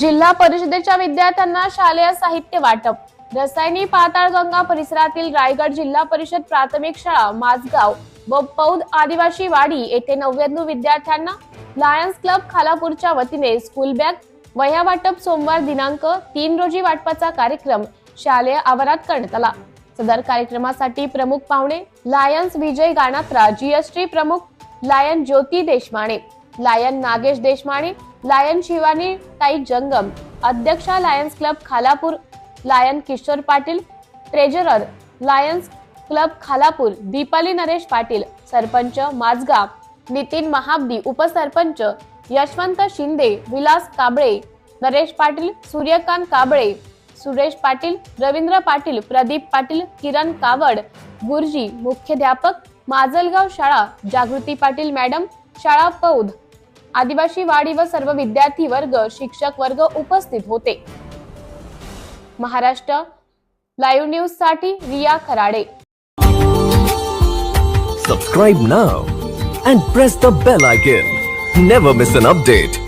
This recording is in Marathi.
जिल्हा परिषदेच्या विद्यार्थ्यांना शालेय साहित्य वाटप. रसायनी पाताळगंगा परिसरातील रायगड जिल्हा परिषद प्राथमिक शाळा माझगाव व पौद आदिवासी वाडी येथे नव्याण्णव विद्यार्थ्यांना लायन्स क्लब खालापूरच्या वतीने स्कूल बॅग वह्या वाटप सोमवार दिनांक तीन रोजी वाटपाचा कार्यक्रम शालेय आवारात करण्यात आला. सदर कार्यक्रमासाठी प्रमुख पाहुणे लायन्स विजय गाणात्रा जीएसटी प्रमुख lion Jyoti Deshmane. Lion Nagesh Deshmani lion Shivani Tai Jangam अध्यक्षा Lions Club Khalapur lion Kishor Patil treasurer Lions Club Khalapur Dipali Naresh Patil sarpanch Mazgaon Nitin Mahabadi उपसरपंच यशवंत शिंदे विलास काबळे नरेश पाटील सूर्यकांत काबळे सुरेश पाटील रवींद्र पाटील प्रदीप पाटील किरण कावड गुरुजी मुख्याध्यापक माजलगाव शाळा जागृती पाटील मॅडम शाळा पौध आदिवासी वाडी व सर्व विद्यार्थी वर्ग शिक्षक वर्ग उपस्थित होते. महाराष्ट्र लाईव्ह न्यूजसाठी Riya Kharade. Subscribe now and press the bell icon never miss an update